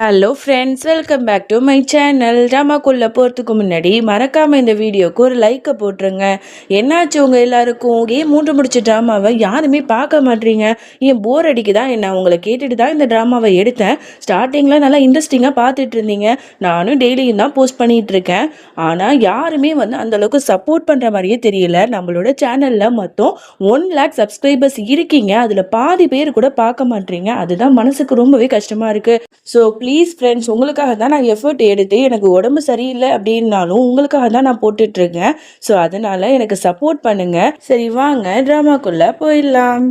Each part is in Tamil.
Hello friends welcome back to my channel ட்ராமாக்குள்ளே போகிறதுக்கு முன்னாடி மறக்காமல் இந்த வீடியோக்கு ஒரு லைக்கை போட்டுருங்க. என்னாச்சு உங்கள் எல்லாருக்கும்? ஏன் மூன்று முடிச்ச ட்ராமாவை யாருமே பார்க்க மாட்டீங்க. ஏன் போர் அடிக்குதா என்ன? உங்களை கேட்டுட்டு தான் இந்த ட்ராமாவை எடுத்தேன். ஸ்டார்டிங்கில் நல்லா இன்ட்ரெஸ்டிங்காக பார்த்துட்டு இருந்தீங்க. நானும் டெய்லியும் தான் போஸ்ட் பண்ணிகிட்டு இருக்கேன். ஆனால் யாருமே வந்து அந்தளவுக்கு சப்போர்ட் பண்ணுற மாதிரியே தெரியல. நம்மளோட சேனலில் மொத்தம் ஒன் லேக் சப்ஸ்கிரைபர்ஸ் இருக்கீங்க. அதில் பாதி பேர் கூட பார்க்க மாட்டீங்க. அதுதான் மனசுக்கு ரொம்பவே கஷ்டமாக இருக்குது ஸோ ப்ளீஸ் ஃப்ரெண்ட்ஸ் உங்களுக்காக தான் நான் எஃபர்ட் எடுத்து எனக்கு உடம்பு சரியில்லை அப்படின்னாலும் உங்களுக்காக தான் நான் போட்டுட்ருக்கேன். ஸோ அதனால் எனக்கு சப்போர்ட் பண்ணுங்கள் சரி வாங்க ட்ராமாக்குள்ளே போயிடலாம்.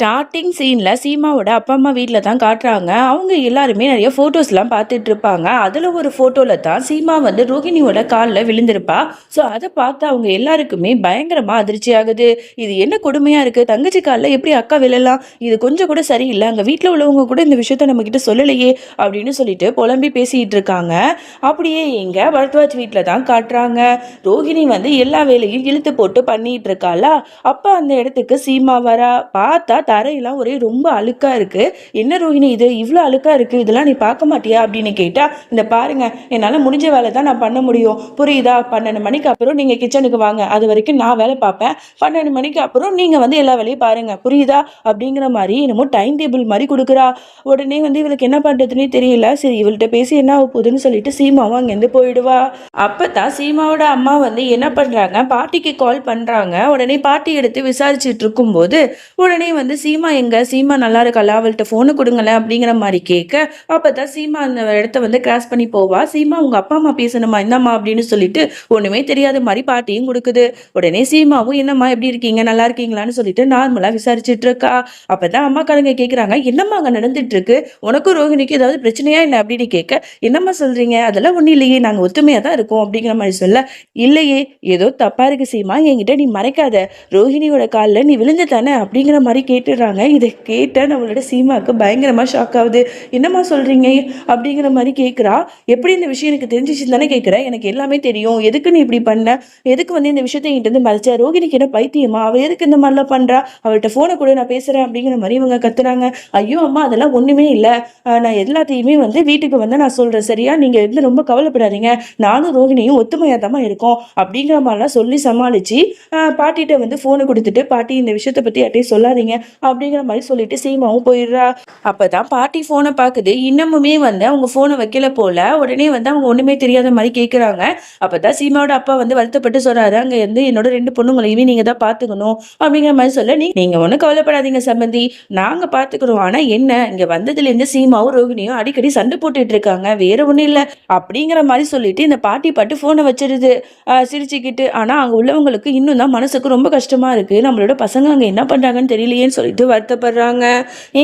ஸ்டார்டிங் சீனில் சீமாவோட அப்பா அம்மா வீட்டில் தான் காட்டுறாங்க. அவங்க எல்லாருமே நிறைய ஃபோட்டோஸ்லாம் பார்த்துட்டு இருப்பாங்க. அதில் ஒரு ஃபோட்டோவில் தான் சீமா வந்து ரோகிணியோட காலில் விழுந்திருப்பா. ஸோ அதை பார்த்து அவங்க எல்லாருக்குமே பயங்கரமாக அதிர்ச்சி ஆகுது. இது என்ன கொடுமையாக இருக்குது தங்கச்சி காலில் எப்படி அக்கா விழலாம்? இது கொஞ்சம் கூட சரியில்லை. அங்கே வீட்டில் உள்ளவங்க கூட இந்த விஷயத்த நம்மக்கிட்ட சொல்லலையே அப்படின்னு சொல்லிட்டு புலம்பி பேசிகிட்டு இருக்காங்க. அப்படியே எங்கே பரத்வாஜ் வீட்டில் தான் காட்டுறாங்க. ரோஹிணி வந்து எல்லா வேலையும் இழுத்து போட்டு பண்ணிகிட்டு இருக்காளா? அப்போ அந்த இடத்துக்கு சீமா வரா. பார்த்தா தரையெல்லாம் ஒரே ரொம்ப அழுக்காக இருக்குது என்ன ரோஹிணி இது? இவ்வளோ அழுக்காக இருக்குது இதெல்லாம் நீ பார்க்க மாட்டியா? அப்படின்னு கேட்டால் இந்த பாருங்க என்னால் முடிஞ்ச வேலை தான் நான் பண்ண முடியும். புரியுதா? பன்னெண்டு மணிக்கு அப்புறம் நீங்கள் கிச்சனுக்கு வாங்க. அது வரைக்கும் நான் வேலை பார்ப்பேன். பன்னெண்டு மணிக்கு அப்புறம் நீங்கள் வந்து எல்லா வேலையும் பாருங்கள் புரியுதா? அப்படிங்கிற மாதிரி என்னமோ டைம் டேபிள் மாதிரி கொடுக்குறா. உடனே வந்து இவளுக்கு என்ன பண்ணுறதுனே தெரியல. சரி இவள்கிட்ட பேசி என்ன ஆக போகுதுன்னு சொல்லிட்டு சீமாவும் அங்கேருந்து போயிடுவா. அப்போ தான் சீமாவோட அம்மா வந்து என்ன பண்ணுறாங்க பாட்டிக்கு கால் பண்ணுறாங்க உடனே பாட்டி எடுத்து விசாரிச்சுட்டு இருக்கும்போது உடனே வந்து சீமா எங்க? சீமா நல்லா இருக்கல அவள்கிட்ட ஃபோனு கொடுங்களேன் அப்படிங்கிற மாதிரி கேட்க அப்போ தான் சீமா அந்த இடத்த வந்து கிராஸ் பண்ணி போவா. சீமா உங்க அப்பா அம்மா பேசணுமா? என்னம்மா? அப்படின்னு சொல்லிட்டு ஒண்ணுமே தெரியாத மாதிரி பாட்டியும் கொடுக்குது. உடனே சீமாவும் என்னம்மா எப்படி இருக்கீங்க? நல்லா இருக்கீங்களான்னு சொல்லிட்டு நார்மலா விசாரிச்சுட்டு இருக்கா. அப்பதான் அம்மா கலங்க கேக்குறாங்க என்னம்மா அங்க நடந்துட்டு இருக்கு உனக்கும் ரோஹிணிக்கு ஏதாவது பிரச்சனையா இல்லை அப்படின்னு கேட்க என்னம்மா சொல்றீங்க? அதெல்லாம் ஒன்றும் இல்லையே. நாங்கள் ஒத்துமையா தான் இருக்கோம். அப்படிங்கிற மாதிரி சொல்ல இல்லையே. ஏதோ தப்பா இருக்கு சீமா. என்கிட்ட நீ மறைக்காத. ரோஹிணியோட காலில் நீ விழுந்து தானே அப்படிங்கிற மாதிரி கேட்டு கேட்டுடுறாங்க இதை கேட்ட நம்மளோட சீமாவுக்கு பயங்கரமாக ஷாக் ஆகுது. என்னம்மா சொல்கிறீங்க அப்படிங்கிற மாதிரி கேட்குறா எப்படி இந்த விஷயம் எனக்கு தெரிஞ்சிச்சுன்னு தானே கேட்குறேன் எனக்கு எல்லாமே தெரியும். எதுக்கு நீ இப்படி பண்ண? எதுக்கு வந்து இந்த விஷயத்தை என்கிட்ட இருந்து மறைச்சா? ரோகிணிக்கு என்ன பைத்தியமா? அவள் எதுக்கு இந்த மாதிரிலாம் பண்ணுறா அவள்கிட்ட ஃபோனை கூட நான் பேசுகிறேன் அப்படிங்கிற மாதிரி இவங்க கத்துறாங்க. ஐயோ அம்மா அதெல்லாம் ஒன்றுமே இல்லை. நான் எல்லாத்தையுமே வந்து வீட்டுக்கு வந்து நான் சொல்கிறேன் சரியா? நீங்கள் வந்து ரொம்ப கவலைப்படாதீங்க. நானும் ரோகிணியும் ஒத்துமையாக தான் இருக்கோம். அப்படிங்கிற மாதிரிலாம் சொல்லி சமாளித்து பாட்டிகிட்ட வந்து ஃபோனை கொடுத்துட்டு பாட்டி இந்த விஷயத்தை பற்றி யார்ட்டையும் சொல்லாதீங்க. அப்படிங்கிற மாதிரி சொல்லிட்டு சீமாவும் போயிடுறா. அப்பதான் பாட்டி ஃபோனை பார்க்குது இன்னமுமே வந்து அவங்க ஃபோனை வைக்கல போல. உடனே வந்து அவங்க ஒண்ணுமே தெரியாத மாதிரி கேட்குறாங்க அப்பதான் சீமாவோட அப்பா வந்து வருத்தப்பட்டு சொல்றாரு. அங்க இருந்து என்னோட ரெண்டு பொண்ணுங்களையுமே நீங்க தான் பாத்துக்கணும். அப்படிங்கிற மாதிரி சொல்ல நீ நீங்க ஒன்றும் கவலைப்படாதீங்க சம்பந்தி. நாங்க பாத்துக்கிறோம். ஆனா என்ன? இங்க வந்ததுல இருந்து சீமாவும் ரோகிணியும் அடிக்கடி சண்டை போட்டுட்டு இருக்காங்க. வேற ஒண்ணும் இல்ல. அப்படிங்கிற மாதிரி சொல்லிட்டு இந்த பாட்டி பாட்டு ஃபோனை வச்சிருது. சிரிச்சுக்கிட்டு. ஆனா அங்க உள்ளவங்களுக்கு இன்னும் தான் மனசுக்கு ரொம்ப கஷ்டமா இருக்கு. நம்மளோட பசங்க அங்க என்ன பண்றாங்கன்னு தெரியலையேன்னு சொல்லிட்டு வருத்தப்படுறாங்க.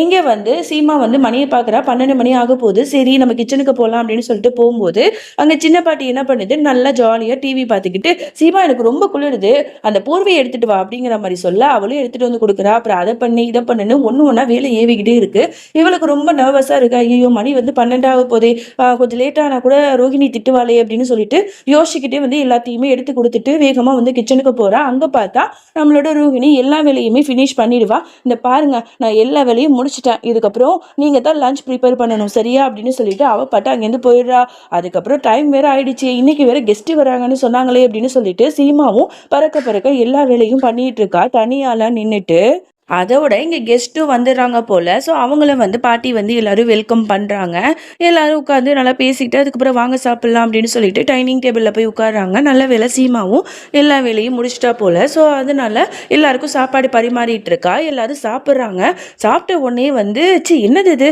இங்கே வந்து சீமா வந்து மணியை பார்க்குறா. பன்னெண்டு மணி ஆக போகுது சரி நம்ம கிச்சனுக்கு போகலாம் அப்படின்னு சொல்லிட்டு போகும்போது அங்கே சின்ன பாட்டி என்ன பண்ணுது? நல்லா ஜாலியாக டிவி பார்த்துக்கிட்டு சீமா எனக்கு ரொம்ப குளிருது. அந்த போர்வையை எடுத்துட்டு வா அப்படிங்கிற மாதிரி சொல்ல அவளும் எடுத்துட்டு வந்து கொடுக்குறா. அப்புறம் அதை பண்ணி இதை பண்ணுன்னு ஒன்று ஒன்றா வேலை ஏவிக்கிட்டே இருக்கு. இவளுக்கு ரொம்ப நர்வஸாக இருக்கு. ஐயோ மணி வந்து பன்னெண்டாக போதே கொஞ்சம் லேட்டானா கூட ரோஹிணி திட்டுவாளே அப்படின்னு சொல்லிட்டு யோசிச்சுக்கிட்டே வந்து எல்லாத்தையுமே எடுத்து கொடுத்துட்டு வேகமாக வந்து கிச்சனுக்கு போகிறா அங்கே பார்த்தா நம்மளோட ரோஹிணி எல்லா வேலையுமே ஃபினிஷ் பண்ணிடுவா. இந்த பாருங்க நான் எல்லா வேலையும் முடிச்சிட்டேன். இதுக்கப்புறம் நீங்கள் தான் லஞ்ச் ப்ரிப்பேர் பண்ணணும் சரியா? அப்படின்னு சொல்லிட்டு அவள் பாட்டு அங்கேருந்து போயிடுறா. அதுக்கப்புறம் டைம் வேற ஆயிடுச்சு. இன்னைக்கு வேற கெஸ்ட்டு வராங்கன்னு சொன்னாங்களே அப்படின்னு சொல்லிட்டு சீமாவும் பறக்க பறக்க எல்லா வேலையும் பண்ணிட்டு இருக்கா. தனியால நின்றுட்டு அதோட இங்கே கெஸ்ட்டும் வந்துடுறாங்க போல். ஸோ அவங்களும் வந்து பாட்டி வந்து எல்லோரும் வெல்கம் பண்ணுறாங்க எல்லோரும் உட்காந்து நல்லா பேசிக்கிட்டு அதுக்கப்புறம் வாங்க சாப்பிட்லாம் அப்படின்னு சொல்லிட்டு டைனிங் டேபிளில் போய் உட்காடுறாங்க நல்ல வேலை சீமாவும் எல்லா வேலையும் முடிச்சிட்டா போல். ஸோ அதனால எல்லாருக்கும் சாப்பாடு பரிமாறிட்டு இருக்கா. எல்லோரும் சாப்பிட்றாங்க. சாப்பிட்ட உடனே வந்து சி என்னது இது?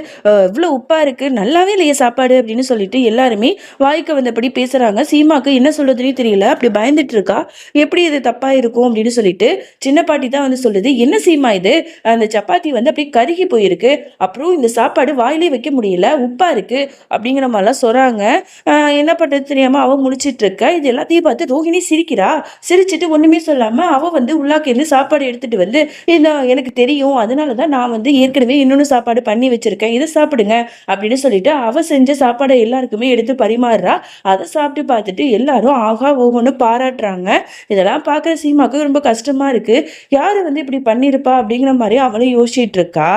இவ்வளோ உப்பாக இருக்குது நல்லாவே இல்லையே சாப்பாடு. அப்படின்னு சொல்லிட்டு எல்லாருமே வாய்க்கு வந்தபடி பேசுகிறாங்க சீமாவுக்கு என்ன சொல்கிறதுனே தெரியல. அப்படி பயந்துட்டு இருக்கா. எப்படி இது தப்பாக இருக்கும்? அப்படின்னு சொல்லிட்டு சின்ன பாட்டி தான் வந்து சொல்லுது என்ன சீமா இது? இது அந்த சப்பாத்தி வந்து அப்படியே கருகி போயிருக்கு. அப்புறம் இந்த சாப்பாடு வாயிலே வைக்க முடியல. உப்பா இருக்கு அப்படிங்கிற மாதிரிலாம் சொல்றாங்க. ஆஹ் என்ன பண்ணுறது தெரியாம அவ முழிச்சிட்டு இருக்க இது எல்லாத்தையும் பார்த்து ரோஹிணி சிரிக்கிறா. சிரிச்சிட்டு ஒண்ணுமே சொல்லாம அவ வந்து உள்ளாக்கேருந்து சாப்பாடு எடுத்துட்டு வந்து இந்த எனக்கு தெரியும். அதனாலதான் நான் வந்து ஏற்கனவே இன்னொன்னு சாப்பாடு பண்ணி வச்சிருக்கேன். இதை சாப்பிடுங்க. அப்படின்னு சொல்லிட்டு அவ செஞ்ச சாப்பாடை எல்லாருக்குமே எடுத்து பரிமாறுறா. அதை சாப்பிட்டு பார்த்துட்டு எல்லாரும் ஆகா ஓகோன்னு பாராட்டுறாங்க. இதெல்லாம் பார்க்குற சீமாக்கு ரொம்ப கஷ்டமா இருக்கு. யாரு வந்து இப்படி பண்ணிருப்பா அப்படிங்கிற மாதிரி அவளும் யோசிச்சுட்டு இருக்கா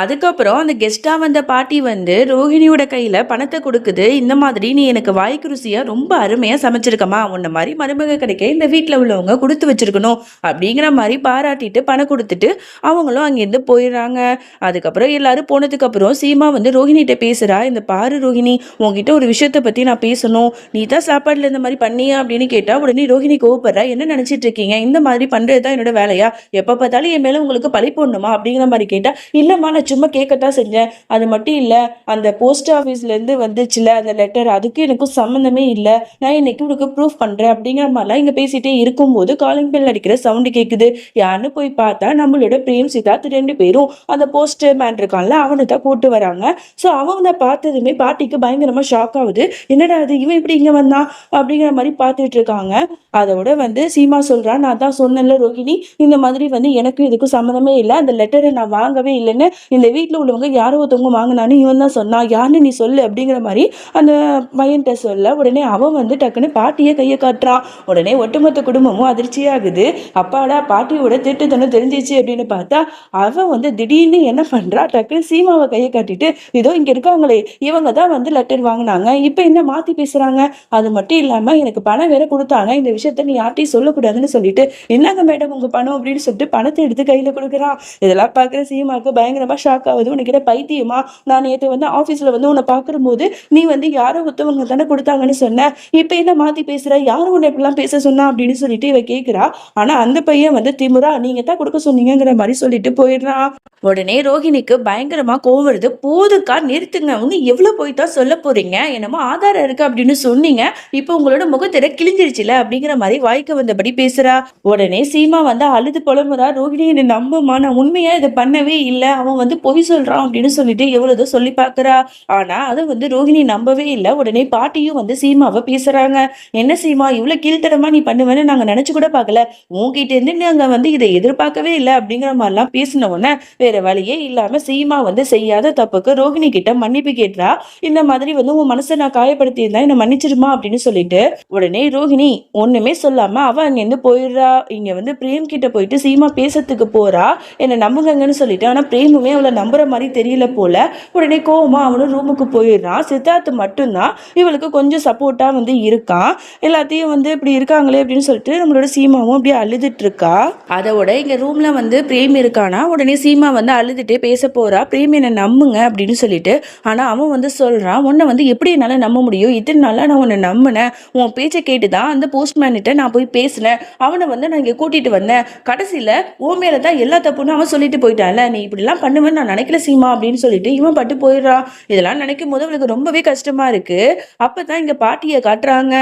அதுக்கப்புறம் அந்த கெஸ்டா வந்த பாட்டி வந்து ரோஹிணியோட கையில பணத்தை கொடுக்குது. இந்த மாதிரி நீ எனக்கு வாய்க்கு ருசியா ரொம்ப அருமையா சமைச்சிருக்கமா. உன்ன மாதிரி மருமக கிடைக்க இந்த வீட்டில் உள்ளவங்க கொடுத்து வச்சிருக்கணும். அப்படிங்கிற மாதிரி பாராட்டிட்டு பணம் கொடுத்துட்டு அவங்களும் அங்கேருந்து போயிடுறாங்க. அதுக்கப்புறம் எல்லாரும் போனதுக்கு அப்புறம் சீமா வந்து ரோஹிணிகிட்ட பேசுறா. இந்த பாரு ரோஹிணி உங்ககிட்ட ஒரு விஷயத்த பத்தி நான் பேசணும். நீ தான் சாப்பாடுல இந்த மாதிரி பண்ணியா அப்படின்னு கேட்டா உடனே ரோஹிணி கோவப்படுறா. என்ன நினைச்சிட்டு இருக்கீங்க? இந்த மாதிரி பண்றது தான் என்னோட வேலையா? எப்ப பார்த்தாலும் என் மேல உங்களுக்கு பழி போடணுமா அப்படிங்கிற மாதிரி கேட்டால் இல்லம்மா நான் சும்மா கேட்கத்தான் செஞ்சேன். அது மட்டும் இல்ல அந்த போஸ்ட் ஆஃபீஸ்லேருந்து வந்துச்சுல அந்த லெட்டர் அதுக்கும் எனக்கும் சம்மந்தமே இல்ல. நான் இன்னைக்கு உனக்கு ப்ரூஃப் பண்றேன் அப்படிங்கிற மாதிரிலாம் இங்க பேசிட்டே இருக்கும்போது காலிங் பெல் அடிக்கிற சவுண்டு கேக்குது. யாருன்னு போய் பார்த்தா நம்மளோட பிரேம் சித்தார்த் ரெண்டு பேரும் அந்த போஸ்ட் மேன் இருக்கான்ல அவனை தான் கூட்டு வராங்க. ஸோ அவனை பார்த்ததுமே பாட்டிக்கு பயங்கரமா ஷாக் ஆகுது. என்னடா அது இவன் இப்படி இங்க வந்தான்? அப்படிங்கிற மாதிரி பார்த்துட்டு இருக்காங்க. அதோட வந்து சீமா சொல்கிறான் நான் தான் சொன்னேன்ல ரோஹிணி இந்த மாதிரி வந்து எனக்கு இதுக்கும் சம்மந்தமே இல்லை. அந்த லெட்டரை நான் வாங்கவே இல்லைன்னு இந்த வீட்டில் உள்ளவங்க யாரோ ஒருத்தவங்க வாங்கினான்னு இவன் தான் சொன்னான் யாருன்னு நீ சொல்லு அப்படிங்கிற மாதிரி அந்த பையன்கிட்ட சொல்ல உடனே அவன் வந்து டக்குன்னு பாட்டியை கையை காட்டுறான் உடனே ஒட்டுமொத்த குடும்பமும் அதிர்ச்சியாகுது அப்பாடா பாட்டியோட திட்டுத்தனம் தெரிஞ்சிச்சு அப்படின்னு பார்த்தா அவன் வந்து திடீர்னு என்ன பண்றா? டக்குன்னு சீமாவை கையை காட்டிட்டு இதோ இங்க இருக்காங்களே இவங்க தான் வந்து லெட்டர் வாங்கினாங்க. இப்போ என்ன மாற்றி பேசுறாங்க? அது மட்டும் இல்லாமல் எனக்கு பணம் வேற கொடுத்தாங்க. இந்த விஷயத்த நீ யார்ட்டையும் சொல்லக்கூடாதுன்னு சொல்லிட்டு என்னங்க மேடம் உங்கள் பணம்? அப்படின்னு சொல்லிட்டு பணத்தை எடுத்து கையில் கையில கொடுக்குறான் இதெல்லாம் பார்க்குற சீமாவுக்கு பயங்கரமா ஷாக் ஆகுது. உனக்கு பைத்தியமா? நான் நேற்று வந்து ஆஃபீஸில் வந்து உன்னை பார்க்கும்போது நீ வந்து யாரோ ஒருத்தவங்க தானே கொடுத்தாங்கன்னு சொன்ன. இப்போ என்ன மாற்றி பேசுகிற யாரும் உன்னை இப்படிலாம் பேச சொன்னா அப்படின்னு சொல்லிட்டு இவ கேட்குறா ஆனால் அந்த பையன் வந்து திமுறா நீங்கள் தான் கொடுக்க சொன்னீங்கிற மாதிரி சொல்லிட்டு போயிடுறான் உடனே ரோஹிணிக்கு பயங்கரமா கோவம் வருது. போதுக்கா நிறுத்துங்க. உங்க எவ்வளவு போய் சொல்ல போறீங்க? என்னமோ ஆதாரம் இருக்கு அப்படின்னு சொன்னீங்க. இப்போ உங்களோட முகத்திர கிழிஞ்சிருச்சுல அப்படிங்கிற மாதிரி வாய்க்கு வந்தபடி பேசுறா. உடனே சீமா வந்து அழுது புலம்புறா. ரோஹிணி என்னை நம்புமா நான் உண்மையா இதை பண்ணவே இல்லை. அவன் வந்து பொய் சொல்றான் அப்படின்னு சொல்லிட்டு எவ்வளோதோ சொல்லி பார்க்கறா? ஆனா அதை வந்து ரோஹிணி நம்பவே இல்லை. உடனே பாட்டியும் வந்து சீமாவை பேசுறாங்க. என்ன சீமா இவ்வளவு கீழ்த்தடமா நீ பண்ணுவேன்னு நாங்க நினைச்சு கூட பார்க்கல. உன்கிட்ட இருந்து நாங்க வந்து இதை எதிர்பார்க்கவே இல்லை அப்படிங்கிற மாதிரிலாம் பேசின உடனே வேற வழியே இல்லாம சீமா வந்து செய்யாத தப்புக்கு ரோஹிணி கிட்ட மன்னிப்பு கேட்டா இந்த மாதிரி வந்து உன் மனசை நான் காயப்படுத்தி இருந்தா என்ன மன்னிச்சிடுமா அப்படின்னு சொல்லிட்டு உடனே ரோகிணி ஒண்ணுமே சொல்லாம அவ அங்கேருந்து போயிடுறா. இங்க வந்து பிரேம் கிட்ட போயிட்டு சீமா பேசுறதுக்கு போறா. என்ன நம்புங்கன்னு சொல்லிட்டு ஆனா பிரேமுமே அவளை நம்புற மாதிரி தெரியல போல. உடனே கோவமாக அவனும் ரூமுக்கு போயிடுறான். சித்தார்த் மட்டும்தான் இவளுக்கு கொஞ்சம் சப்போர்ட்டா வந்து இருக்கான். எல்லாத்தையும் வந்து இப்படி இருக்காங்களே அப்படின்னு சொல்லிட்டு நம்மளோட சீமாவும் அப்படியே அழுதுட்டு இருக்கா. அதோட இங்க ரூம்ல வந்து பிரேம் இருக்கானா? உடனே சீமா வந்து அழுதுட்டே பேச போறா. பிரேம் என்னை நம்புங்க அப்படின்னு சொல்லிட்டு ஆனா அவன் வந்து சொல்றான் உன்னை வந்து எப்படி என்னால நம்ப முடியும்? இத்தனை நாளா நான் உன்னை நம்பினேன். உன் பேச்சை கேட்டு தான் அந்த போஸ்ட்மேன்கிட்ட நான் போய் பேசினேன். அவனை வந்து நான் இங்க கூட்டிட்டு வந்தேன். கடைசியில உன் மேலே தான் எல்லா தப்புன்னு அவன் சொல்லிட்டு போயிட்டான்ல நீ இப்படிலாம் பண்ணுவேன்னு நான் நினைக்கல சீமா அப்படின்னு சொல்லிட்டு இவன் பட்டு போயிடுறான் இதெல்லாம் நினைக்கும் போது அவளுக்கு ரொம்பவே கஷ்டமா இருக்கு. அப்பதான் இங்க பாட்டியை காட்டுறாங்க.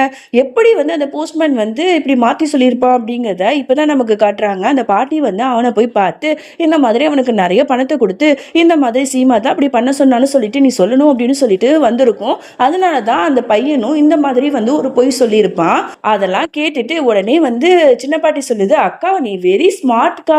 எப்படி வந்து அந்த போஸ்ட்மேன் வந்து இப்படி மாத்தி சொல்லியிருப்பான் அப்படிங்கிறத இப்பதான் நமக்கு காட்டுறாங்க. அந்த பாட்டி வந்து அவனை போய் பார்த்து இந்த மாதிரி அவனுக்கு நிறைய பணத்தை கொடுத்து இந்த மாதிரி சீமா தான் அப்படி பண்ண சொன்னான்னு சொல்லிட்டு நீ சொல்லணும் அப்படின்னு சொல்லிட்டு வந்திருக்கும். அதனால தான் அந்த பையனும் இந்த மாதிரி வந்து ஒரு பொய் சொல்லியிருப்பான். அதெல்லாம் கேட்டுட்டு உடனே வந்து சின்ன பாட்டி சொல்லுது அக்கா நீ வெரி ஸ்மார்ட்க்கா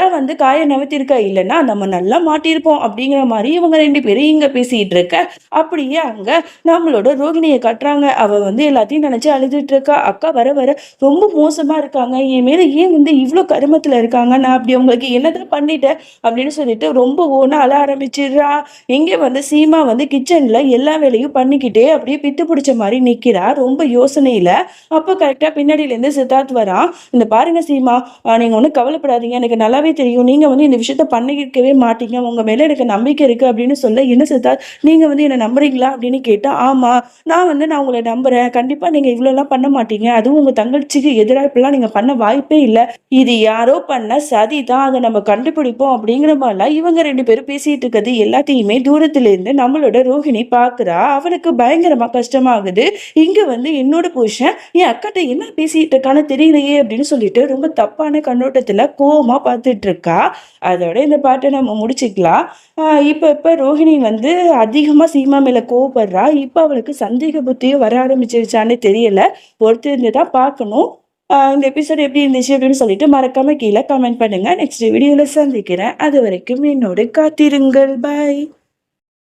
சூப்பரா வந்து காய நகர்த்திருக்க இல்லைன்னா நம்ம நல்லா மாட்டியிருப்போம் அப்படிங்கிற மாதிரி இவங்க ரெண்டு பேரும் இங்க பேசிட்டு இருக்க. அப்படியே அங்க நம்மளோட ரோகிணியை கட்டுறாங்க. அவ வந்து எல்லாத்தையும் நினைச்சு அழுதுட்டு இருக்கா. அக்கா வர வர ரொம்ப மோசமா இருக்காங்க. என் மேல ஏன் வந்து இவ்வளோ கருமத்துல இருக்காங்க? நான் அப்படி அவங்களுக்கு என்னதான் பண்ணிட்டேன்? அப்படின்னு சொல்லிட்டு ரொம்ப ஓன அழ ஆரம்பிச்சிடுறா. இங்கே வந்து சீமா வந்து கிச்சன்ல எல்லா வேலையும் பண்ணிக்கிட்டே அப்படியே பித்து பிடிச்ச மாதிரி நிக்கிறா. ரொம்ப யோசனையில. அப்போ கரெக்டா பின்னாடியிலேருந்து சித்தார்த் வரான் இந்த பாருங்க சீமா நீங்கள் நீங்க ஒன்றும் கவலைப்படாதீங்க. எனக்கு நல்லாவே தெரியும். நீங்க வந்து இந்த விஷயத்த பண்ணிக்கவே மாட்டீங்க. உங்க மேல எனக்கு நம்பிக்கை இருக்கு அப்படின்னு சொல்ல என்ன சித்தார்த் நீங்க வந்து என்ன நம்புறீங்களா அப்படின்னு கேட்டால் ஆமா. நான் வந்து நான் உங்களை நம்புறேன். கண்டிப்பா நீங்க இவ்வளோலாம் பண்ண மாட்டீங்க. அதுவும் உங்க தங்கச்சிக்கு எதிராக இப்பெல்லாம் நீங்க பண்ண வாய்ப்பே இல்லை. இது யாரோ பண்ண சதி தான். அதை நம்ம கண்டுபிடிப்போம் அப்படிங்கிற மாதிரிலாம் இவங்க ரெண்டு பேரும் பேசிட்டு இருக்கிறது எல்லாத்தையுமே தூரத்துல இருந்து நம்மளோட ரோஹிணி பார்க்குறா அவனுக்கு பயங்கரமா கஷ்டமாகுது. இங்க வந்து என்னோட புருஷன் என் அக்காட்ட என்ன பேசிட்டு இருக்கான்னு தெரியலையே அப்படின்னு சொல்லிட்டு ரொம்ப தப்பான கண்ணோட்டத்துல கோவமா பார்த்துட்டு இருக்கா அதோட இந்த பாட்டை நம்ம முடிச்சுக்கலாம். இப்போ இப்போ ரோஹிணி வந்து அதிகமாக சீமா மேலே கோவப்படுறா. இப்போ அவளுக்கு சந்தேக புத்தியும் வர ஆரம்பிச்சிருச்சான்னு தெரியல. ஒருத்தர் இருந்து தான் பார்க்கணும். இந்த எபிசோட் எப்படி இருந்துச்சு அப்படின்னு சொல்லிட்டு மறக்காம கீழே கமெண்ட் பண்ணுங்க. நெக்ஸ்ட் வீடியோவில் சந்திக்கிறேன். அது வரைக்கும் என்னோட காத்திருங்கள். பாய்